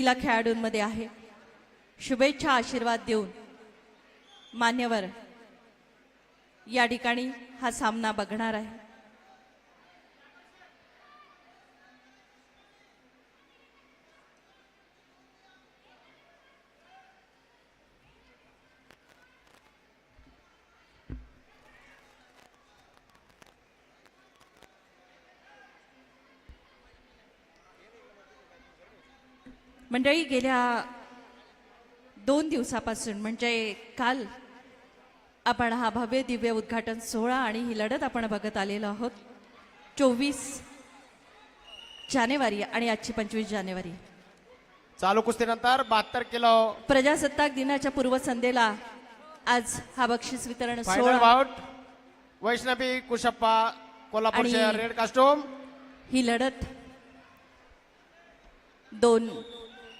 महिला खेळाडूंमध्ये आहे. शुभेच्छा आशीर्वाद देऊन मान्यवर या ठिकाणी हा सामना बघणार आहे. मंडळी गेल्या दोन दिवसापासून म्हणजे काल आपण हा भव्य दिव्य उद्घाटन सोहळा आणि ही लढत आपण बघत आलेलो आहोत. चोवीस जानेवारी आणि आजची पंचवीस जानेवारी. चालू कुस्तीनंतर बहात्तर किलो. प्रजासत्ताक दिनाच्या पूर्वसंध्येला आज हा बक्षीस वितरण फायनल सोहळा. बाउट वैष्णवी कुशप्पा कोल्हापूरचे आणि- रेड कास्टूम. ही लढत दोन